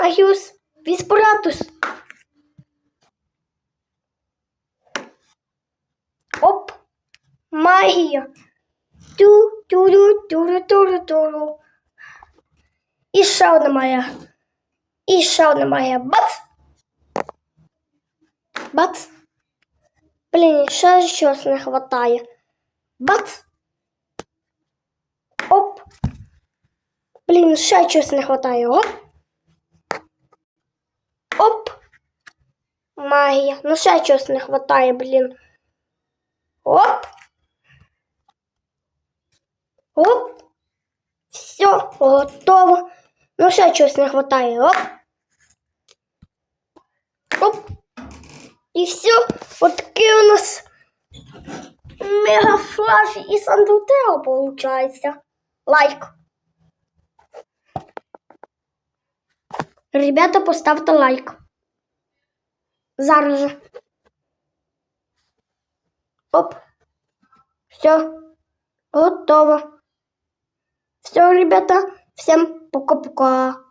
Агіус Віспоратус. Оп. Магія. Ту туру туру туру туру. І ще одна магія. І ще одна магія. Бац! Бац! Блін, не хватає. Бац! Оп! Блін, ще щось не хватає. Оп! Магія. Ну ще щось не хватає, блін. Оп! Оп! Все, готово. Ну ще щось не хватає. Оп! Оп! І все, от такий у нас мега флафі і сандутео получається. Лайк. Ребята, поставте лайк. Зараз же. Оп. Все. Готово. Все, ребята. Всем пока-пока.